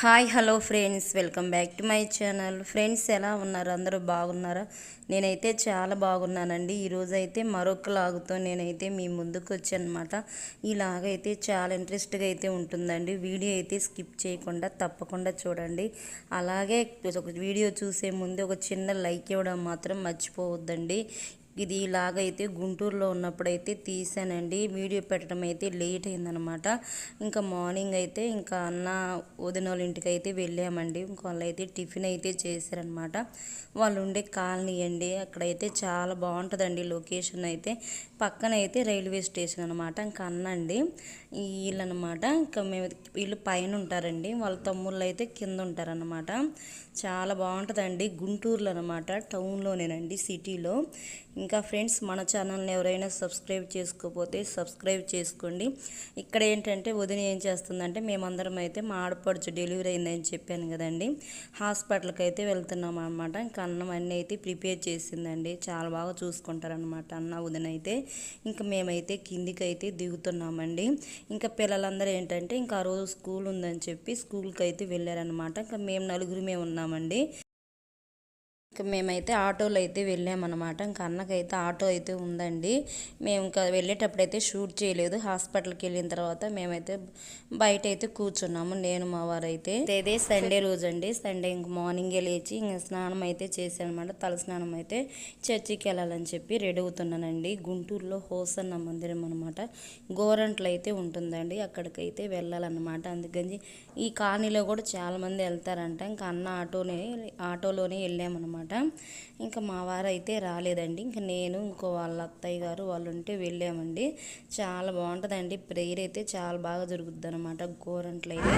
Hi hello friends. Welcome back to my channel. Friends ఎలా ఉన్నారు? అందరూ బాగున్నారా? నేనైతే చాలా బాగున్నానండి. ఈరోజు అయితే మరొక లాగుతో నేనైతే మీ ముందుకు వచ్చానమాట ఈ లాగైతే చాలా ఇంట్రెస్ట్గా అయితే ఉంటుందండి. వీడియో అయితే స్కిప్ చేయకుండా తప్పకుండా చూడండి. అలాగే ఒక వీడియో చూసే ముందు ఒక చిన్న లైక్ ఇవ్వడం మాత్రం మర్చిపోవద్దండి. ఇది ఇలాగైతే గుంటూరులో ఉన్నప్పుడైతే తీసానండి. వీడియో పెట్టడం అయితే లేట్ అయిందనమాట. ఇంకా మార్నింగ్ అయితే ఇంకా అన్న వదిన వాళ్ళ ఇంటికి అయితే వెళ్ళామండి. ఇంకా వాళ్ళు అయితే టిఫిన్ అయితే చేశారనమాట. వాళ్ళు ఉండే కాలనీ అండి. అక్కడైతే చాలా బాగుంటుందండి లొకేషన్ అయితే. పక్కన అయితే రైల్వే స్టేషన్ అనమాట. ఇంకా అన్న అండి వీళ్ళు అనమాట ఇంకా మేము వీళ్ళు పైన ఉంటారండి. వాళ్ళ తమ్ముళ్ళు అయితే కింద ఉంటారనమాట. చాలా బాగుంటుందండి. గుంటూరులో అనమాట టౌన్లోనేనండి సిటీలో. ఇంకా ఫ్రెండ్స్ మన ఛానల్ని ఎవరైనా సబ్స్క్రైబ్ చేసుకోకపోతే సబ్స్క్రైబ్ చేసుకోండి. ఇక్కడ ఏంటంటే వదిన ఏం చేస్తుందంటే మేమందరం అయితే మా ఆడపడుచు డెలివరీ అయిందని చెప్పాను కదండి. హాస్పిటల్కి అయితే వెళ్తున్నాం అనమాట ఇంకా అన్నం అన్నీ అయితే ప్రిపేర్ చేసిందండి. చాలా బాగా చూసుకుంటారనమాట అన్న వదిన అయితే ఇంకా మేమైతే కిందికి అయితే దిగుతున్నామండి. ఇంకా పిల్లలందరూ ఏంటంటే ఇంకా ఆ రోజు స్కూల్ ఉందని చెప్పి స్కూల్కి అయితే వెళ్ళారనమాట. ఇంకా మేము నలుగురిమే ఉన్నాం. ఇంకా మేమైతే ఆటోలో అయితే వెళ్ళామన్నమాట. ఇంకా అన్నకైతే ఆటో అయితే ఉందండి. మేము ఇంకా వెళ్ళేటప్పుడు అయితే షూట్ చేయలేదు. హాస్పిటల్కి వెళ్ళిన తర్వాత మేమైతే బయట అయితే కూర్చున్నాము నేను మా వారైతే. ఇదే సండే రోజు అండి సండే ఇంక మార్నింగే లేచి ఇంక స్నానం అయితే చేశాను అనమాట తల స్నానం అయితే చర్చికి వెళ్ళాలని చెప్పి రెడీ అవుతున్నానండి. గుంటూరులో హోసన్న మందిరం అనమాట గోరంట్లు అయితే ఉంటుందండి. అక్కడికైతే వెళ్ళాలన్నమాట. అందుకని ఈ కాలనీలో కూడా చాలామంది వెళ్తారంట. ఇంకా అన్న ఆటోనే ఆటోలోనే వెళ్ళామన్నమాట. ఇంకా మా వారు అయితే రాలేదండి. ఇంకా నేను ఇంకో వాళ్ళ అత్తయ్య గారు వాళ్ళు ఉంటే వెళ్ళామండి. చాలా బాగుంటుందండి. ప్రేయర్ అయితే చాలా బాగా జరుగుద్ది అనమాట గోరంట్లయితే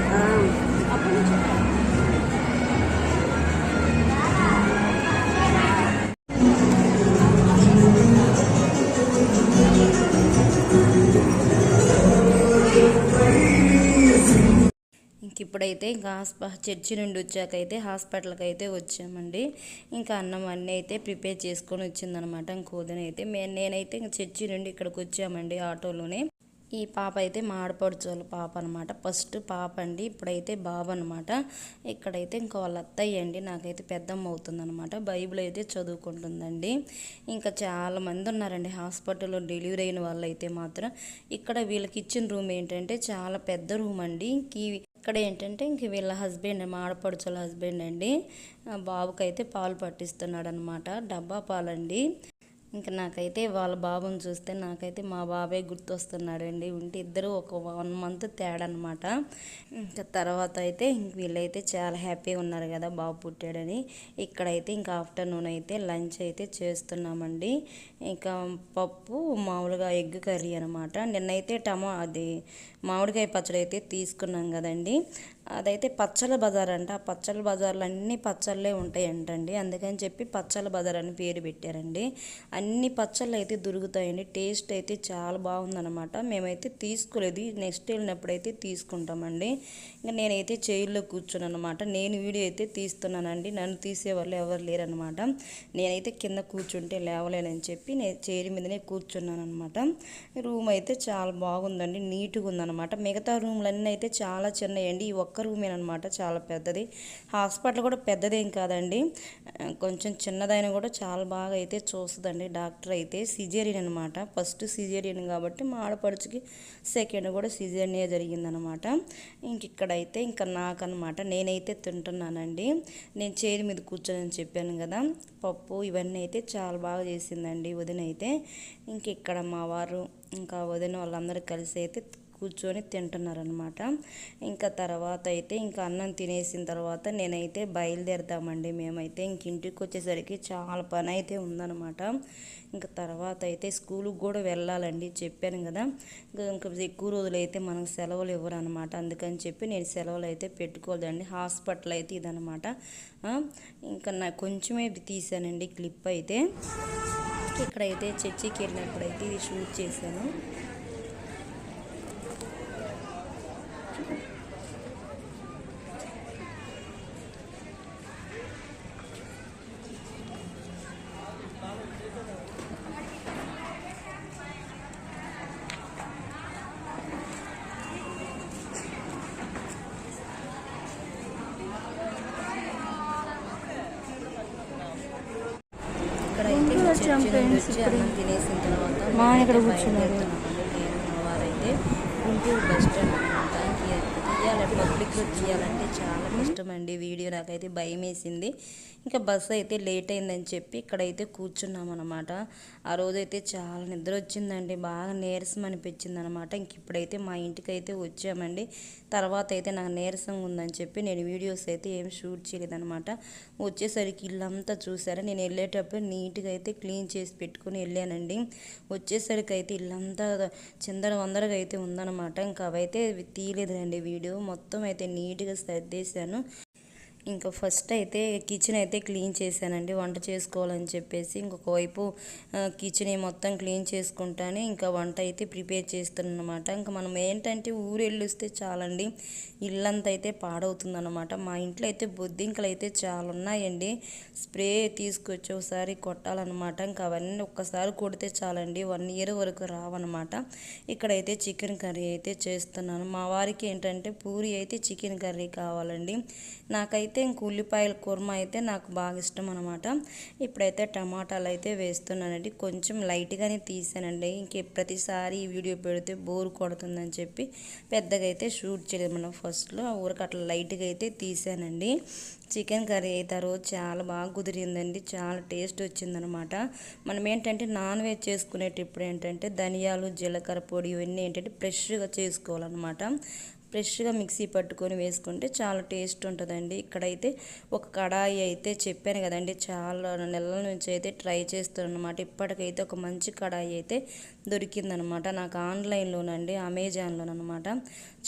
ఇప్పుడైతే ఇంకా హాస్ప చర్చి నుండి వచ్చాక అయితే హాస్పిటల్కి అయితే వచ్చామండి. ఇంకా అన్నం అన్నీ అయితే ప్రిపేర్ చేసుకొని వచ్చిందనమాట ఇంకోదిన అయితే. మే నేనైతే ఇంక చర్చి నుండి ఇక్కడికి వచ్చామండి ఆటోలోనే. ఈ పాప అయితే మాడపడుచోళ్ళ వాళ్ళ పాప అనమాట. ఫస్ట్ పాప అండి ఇప్పుడైతే బాబు అనమాట. ఇక్కడైతే ఇంకా వాళ్ళ అత్తయ్య అండి నాకైతే పెద్దమ్మ అవుతుందన్నమాట బైబిల్ అయితే చదువుకుంటుందండి. ఇంకా చాలామంది ఉన్నారండి హాస్పిటల్లో డెలివరీ అయిన వాళ్ళు అయితే మాత్రం. ఇక్కడ వీళ్ళకి ఇచ్చిన రూమ్ ఏంటంటే చాలా పెద్ద రూమ్ అండి. ఇంక ఇక్కడ ఏంటంటే ఇంక వీళ్ళ హస్బెండ్ మా ఆడపడుచుల హస్బెండ్ అండి. బాబుకైతే పాలు పట్టిస్తున్నాడు అనమాట డబ్బా పాలండి. ఇంకా నాకైతే వాళ్ళ బాబుని చూస్తే నాకైతే మా బాబే గుర్తొస్తున్నాడండి. ఉంటే ఇద్దరు ఒక వన్ మంత్ తేడా అనమాట ఇంకా తర్వాత అయితే ఇంక వీళ్ళైతే చాలా హ్యాపీగా ఉన్నారు కదా బాబు పుట్టాడని. ఇక్కడైతే ఇంకా ఆఫ్టర్నూన్ అయితే లంచ్ అయితే చేస్తున్నామండి. ఇంకా పప్పు మామూలుగా ఎగ్ కర్రీ అనమాట. నిన్నైతే టమా అది మామిడికాయ పచ్చడి అయితే తీసుకున్నాం కదండి. అదైతే పచ్చళ్ళ బజార్ అంట. ఆ పచ్చళ్ళ బజార్లో అన్ని పచ్చళ్ళే ఉంటాయంటండి. అందుకని చెప్పి పచ్చళ్ళ బజార్ అని పేరు పెట్టారండి. అన్ని పచ్చళ్ళు అయితే దొరుకుతాయండి. టేస్ట్ అయితే చాలా బాగుందనమాట మేమైతే తీసుకోలేదు. నెక్స్ట్ వెళ్ళినప్పుడు అయితే తీసుకుంటామండి. ఇంకా నేనైతే చైర్లో కూర్చున్నాను అనమాట నేను వీడియో అయితే తీస్తున్నానండి. నన్ను తీసే వాళ్ళు ఎవరు లేరనమాట నేనైతే కింద కూర్చుంటే లేవలేనని చెప్పి నేను చైర్ మీదనే కూర్చున్నాను అనమాట రూమ్ అయితే చాలా బాగుందండి. నీట్గా ఉందన్నమాట. మిగతా రూమ్లన్నీ అయితే చాలా చిన్నయండి. ఈ ఒక్క రూమేనమాట చాలా పెద్దది. హాస్పిటల్ కూడా పెద్దదేం కాదండి. కొంచెం చిన్నదైన కూడా చాలా బాగా అయితే చూస్తుందండి డాక్టర్ అయితే. సిజేరియన్ అనమాట ఫస్ట్ సిజేరియన్ కాబట్టి మా ఆడపడుచుకి సెకండ్ కూడా సిజేరియనే జరిగిందనమాట ఇంక ఇక్కడైతే ఇంకా నాకనమాట నేనైతే తింటున్నానండి. నేను చేతి మీద కూర్చొని చెప్పాను కదా పప్పు ఇవన్నీ అయితే చాలా బాగా చేసిందండి వదిన అయితే ఇంక ఇక్కడ మా వారు ఇంకా వదిన వాళ్ళందరూ కలిసి అయితే కూర్చొని తింటున్నారనమాట ఇంకా తర్వాత అయితే ఇంకా అన్నం తినేసిన తర్వాత నేనైతే బయలుదేరుతామండి. మేమైతే ఇంక ఇంటికి వచ్చేసరికి చాలా పని అయితే ఉందన్నమాట. ఇంకా తర్వాత అయితే స్కూల్కి కూడా వెళ్ళాలండి. చెప్పాను కదా ఇంకా ఇంకా ఎక్కువ రోజులు అయితే మనకు సెలవులు ఇవ్వరు అనమాట అందుకని చెప్పి నేను సెలవులు అయితే పెట్టుకోలేదండి. హాస్పిటల్ అయితే ఇదనమాట ఇంకా నా కొంచెమే తీసానండి క్లిప్ అయితే. ఇక్కడైతే చర్చికి వెళ్ళినప్పుడు అయితే ఇది షూట్ చేశాను. ఇక్కడ. అయితే తినేసిన తర్వాత మా ఇక్కడ కూర్చున్నారు. తీయాలి చేయాలంటే చాలా కష్టం అండి వీడియో నాకైతే భయం వేసింది ఇంకా బస్సు అయితే లేట్ అయిందని చెప్పి ఇక్కడైతే కూర్చున్నాం అనమాట ఆ రోజైతే చాలా నిద్ర వచ్చిందండి బాగా నీరసం అనిపించింది అనమాట ఇంక ఇప్పుడైతే మా ఇంటికి అయితే వచ్చామండి. తర్వాత అయితే నాకు నీరసంగా ఉందని చెప్పి నేను వీడియోస్ అయితే ఏం షూట్ చేయలేదనమాట వచ్చేసరికి ఇల్లంతా చూసారా? నేను వెళ్ళేటప్పుడు నీట్గా అయితే క్లీన్ చేసి పెట్టుకుని వెళ్ళానండి. వచ్చేసరికి అయితే ఇల్లంతా చిందర వందరగా అయితే ఉందన్నమాట. ఇంకా అవైతే తీయలేదండి వీడియో మొత్తం అయితే నీట్గా సర్దేశాను. ఇంకా ఫస్ట్ అయితే కిచెన్ అయితే క్లీన్ చేశానండి. వంట చేసుకోవాలని చెప్పేసి ఇంకొక వైపు కిచెన్ మొత్తం క్లీన్ చేసుకుంటానే ఇంకా వంట అయితే ప్రిపేర్ చేస్తున్నాను అనమాట ఇంకా మనం ఏంటంటే ఊరు వెళ్ళొస్తే చాలండి ఇల్లంతా అయితే పాడవుతుందన్నమాట. మా ఇంట్లో అయితే బొద్దింకలు అయితే చాలా ఉన్నాయండి స్ప్రే తీసుకొచ్చి ఒకసారి కొట్టాలన్నమాట. ఇంకా అవన్నీ ఒక్కసారి కొడితే చాలండి వన్ ఇయర్ వరకు రావన్నమాట. ఇక్కడైతే చికెన్ కర్రీ అయితే చేస్తున్నాను. మా వారికి ఏంటంటే పూరి అయితే చికెన్ కర్రీ కావాలండి. నాకైతే ఇంక ఉల్లిపాయల కుర్మా అయితే నాకు బాగా ఇష్టం అనమాట ఇప్పుడైతే టమాటాలు అయితే వేస్తున్నానండి. కొంచెం లైట్గానే తీసానండి. ఇంక ప్రతిసారి ఈ వీడియో పెడితే బోర్ కొడుతుందని చెప్పి పెద్దగా అయితే షూట్ చేయలేదు. మనం ఫస్ట్లో ఊరికి అట్లా లైట్గా అయితే తీసానండి. చికెన్ కర్రీ అయితే ఆ రోజు చాలా బాగా కుదిరిందండి. చాలా టేస్ట్ వచ్చిందనమాట మనం ఏంటంటే నాన్ వెజ్ చేసుకునేటప్పుడు ఏంటంటే ధనియాలు జీలకర్ర పొడి ఇవన్నీ ఏంటంటే ఫ్రెష్గా చేసుకోవాలన్నమాట. ఫ్రెష్గా మిక్సీ పట్టుకొని వేసుకుంటే చాలా టేస్ట్ ఉంటుందండి. ఇక్కడైతే ఒక కడాయి అయితే చెప్పాను కదండి. చాలా నెలల నుంచి అయితే ట్రై చేస్తాను అనమాట ఇప్పటికైతే ఒక మంచి కడాయి అయితే దొరికిందనమాట. నాకు ఆన్లైన్లోనండి అమెజాన్లోనమాట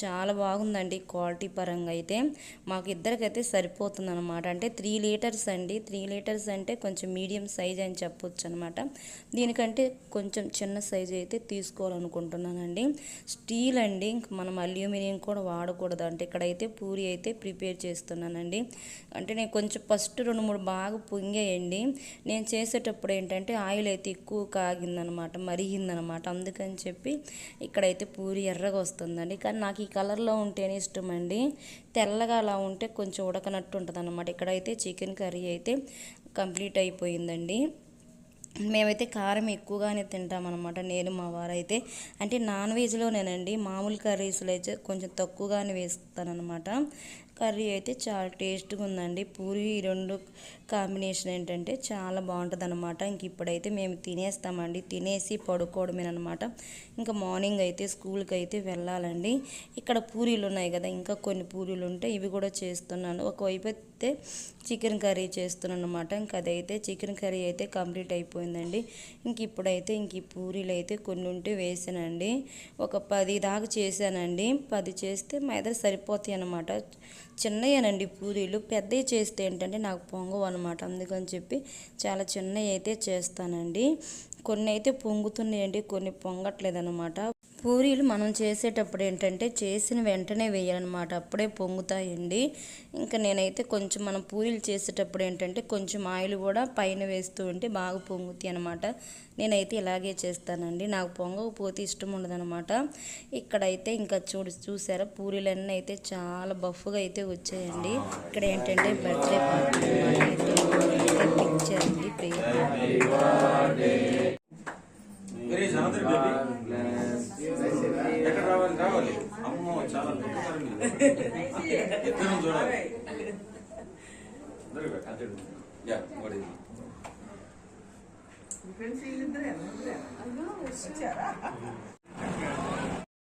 చాలా బాగుందండి క్వాలిటీ పరంగా అయితే. మాకు ఇద్దరికైతే సరిపోతుందన్నమాట అంటే త్రీ లీటర్స్ అండి. త్రీ లీటర్స్ అంటే కొంచెం మీడియం సైజ్ అని చెప్పొచ్చు అనమాట దీనికంటే కొంచెం చిన్న సైజ్ అయితే తీసుకోవాలనుకుంటున్నానండి. స్టీల్ అండి. మనం అల్యూమినియం కూడా కూడా వాడకూడదు అంటే ఇక్కడైతే పూరి అయితే ప్రిపేర్ చేస్తున్నానండి. అంటే నేను కొంచెం ఫస్ట్ రెండు మూడు బాగా పొంగేయండి. నేను చేసేటప్పుడు ఏంటంటే ఆయిల్ అయితే ఎక్కువ కాగిందనమాట మరిగిందనమాట. అందుకని చెప్పి ఇక్కడైతే పూరి ఎర్రగా వస్తుందండి. కానీ నాకు ఈ కలర్లో ఉంటేనే ఇష్టం అండి తెల్లగా అలా ఉంటే కొంచెం ఉడకనట్టు ఉంటుంది అనమాట ఇక్కడైతే చికెన్ కర్రీ అయితే కంప్లీట్ అయిపోయిందండి. మేమైతే కారం ఎక్కువగానే తింటామన్నమాట నేను మా వారైతే. అంటే నాన్ వెజ్లోనేనండి మామూలు కర్రీస్లో అయితే కొంచెం తక్కువగానే వేస్తానన్నమాట. కర్రీ అయితే చాలా టేస్ట్గా ఉందండి. పూరి ఈ రెండు కాంబినేషన్ ఏంటంటే చాలా బాగుంటుంది అనమాట ఇంక ఇప్పుడైతే మేము తినేస్తామండి. తినేసి పడుకోవడమేనమాట ఇంకా మార్నింగ్ అయితే స్కూల్కి అయితే వెళ్ళాలండి. ఇక్కడ పూరీలు ఉన్నాయి కదా ఇంకా కొన్ని పూరీలు ఉంటాయి ఇవి కూడా చేస్తున్నాను. ఒకవైపు అయితే చికెన్ కర్రీ చేస్తున్నాను అనమాట ఇంక అదైతే చికెన్ కర్రీ అయితే కంప్లీట్ అయిపోయిందండి. ఇంక ఇప్పుడైతే ఇంక ఈ పూరీలు అయితే కొన్ని ఉంటే వేసానండి. ఒక పది దాకా చేశానండి. పది చేస్తే మా దగ్గర సరిపోతాయి అనమాట చిన్నయ్యానండి పూరీలు. పెద్దవి చేస్తే ఏంటంటే నాకు పొంగవు అనమాట అందుకని చెప్పి చాలా చిన్నవి అయితే చేస్తానండి. కొన్ని అయితే పొంగుతున్నాయండి. కొన్ని పొంగట్లేదు అనమాట పూరీలు మనం చేసేటప్పుడు ఏంటంటే చేసిన వెంటనే వేయాలన్నమాట. అప్పుడే పొంగుతాయండి. ఇంకా నేనైతే కొంచెం మనం పూరీలు చేసేటప్పుడు ఏంటంటే కొంచెం ఆయిల్ కూడా పైన వేస్తూ ఉంటే బాగా పొంగుతాయి అనమాట నేనైతే ఇలాగే చేస్తానండి. నాకు పొంగకపోతే ఇష్టం ఉండదనమాట ఇక్కడైతే ఇంకా చూడు చూసారా? పూరీలన్నీ అయితే చాలా బఫ్గా అయితే వచ్చాయండి. ఇక్కడ ఏంటంటే బర్త్డే పార్టీ అయితే పిక్చర్ అండి పేరు. 빨리. 안 잘한데 그 사람인데. 안 그래. 안 그러면 쉽지 않아.